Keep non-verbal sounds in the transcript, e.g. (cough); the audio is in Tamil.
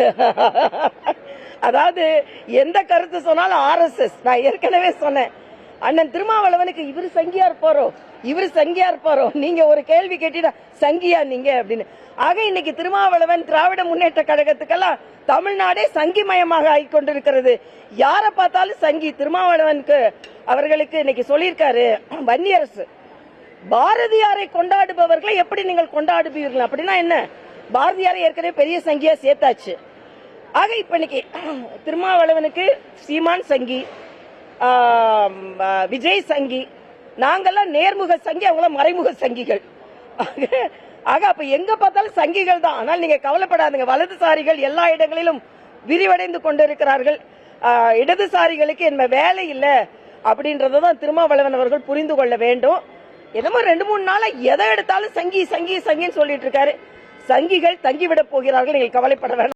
(laughs) அதாவது எந்த கருத்து சொன்னாலும் ஆர்எஸ்எஸ் நான் ஏற்கனவே சொன்னேன். அண்ணன் திருமாவளவனுக்கு இவரு சங்கியா இருப்பாரோ இவரு சங்கியா இருப்பாரோ நீங்க ஒரு கேள்வி கேட்டீங்கன்னா சங்கியா நீங்க அப்படின்னு. ஆக இன்னைக்கு திருமாவளவன் திராவிட முன்னேற்ற கழகத்துக்கெல்லாம் தமிழ்நாடே சங்கிமயமாக ஆகிக்கொண்டிருக்கிறது யாரை பார்த்தாலும் சங்கி திருமாவளவனுக்கு அவர்களுக்கு இன்னைக்கு சொல்லியிருக்காரு வன்னியரசு. பாரதியாரை கொண்டாடுபவர்களை எப்படி நீங்கள் கொண்டாடுவீர்கள்? அப்படின்னா என்ன? பாரதியாரை ஏற்கனவே பெரிய சங்கியா சேர்த்தாச்சு. ஆக இப்ப இன்னைக்கு திருமாவளவனுக்கு சீமான் சங்கி விஜய் சங்கி நாங்கெல்லாம் நேர்முக சங்கி அவங்களாம் மறைமுக சங்கிகள். ஆக- அப்ப எங்க பார்த்தாலும் சங்கிகள் தான். ஆனால் நீங்க கவலைப்படாதுங்க. வலதுசாரிகள் எல்லா இடங்களிலும் விரிவடைந்து கொண்டிருக்கிறார்கள். இடதுசாரிகளுக்கு என்ன வேலை இல்லை அப்படின்றத தான் திருமாவளவன் அவர்கள் புரிந்து கொள்ள வேண்டும். என்னமோ ரெண்டு மூணு நாளா எதை எடுத்தாலும் சங்கி சங்கி சங்கின்னு சொல்லிட்டு இருக்காரு. சங்கிகள் தங்கிவிட போகிறார்கள். நீங்கள் கவலைப்பட வேண்டாம்